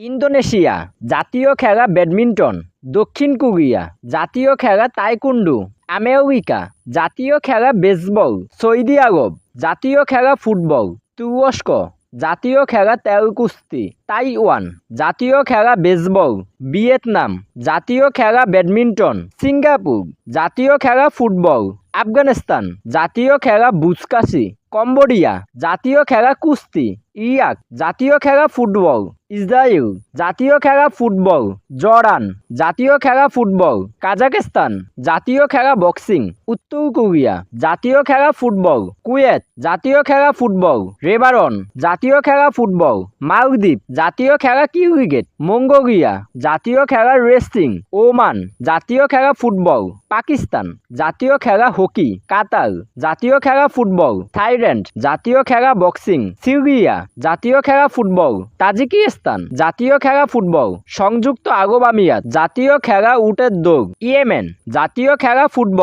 Indonesia, জাতীয় খেলা badminton, দক্ষিণ কোরিয়া, জাতীয় খেলা তাইকুন্ডু, আমেরিকা, জাতীয় খেলা বেসবল, সৌদি আরব, জাতীয় খেলা ফুটবল, তুরস্ক, জাতীয় খেলা তেল কুস্তি তাইওয়ান, জাতীয় খেলা বেসবল, ভিয়েতনাম, জাতীয় খেলা ব্যাডমিন্টন, সিঙ্গাপুর, জাতীয় খেলা ফুটবল, আফগানিস্তান, জাতীয় খেলা বুচকাশি কম্বোডিয়া জাতীয় খেলা কুস্তি ইরাক জাতীয় খেলা ফুটবল ইসরায়েল জাতীয় খেলা ফুটবল জর্ডান জাতীয় খেলা ফুটবল কাজাকিস্তান জাতীয় খেলা বক্সিং উত্তর কোরিয়া জাতীয় খেলা ফুটবল কুয়েত জাতীয় খেলা ফুটবল রেবারন জাতীয় খেলা ফুটবল মালদ্বীপ জাতীয় খেলা ক্রিকেট মঙ্গোলিয়া জাতীয় খেলা রেসলিং ওমান জাতীয় খেলা ফুটবল পাকিস্তান জাতীয় খেলা হকি কাতার জাতীয় খেলা ফুটবল থাইল্যান্ড জাতীয় খেলা বক্সিং সিউরিয়া জাতীয় খেলা ফুটবল, তাজিকিস্তান, জাতীয় খেলা ফুটবল, সংযুক্ত আরব জাতীয় খেলা উটের দৌড়, ইয়েমেন, জাতীয় খেলা ফুটবল।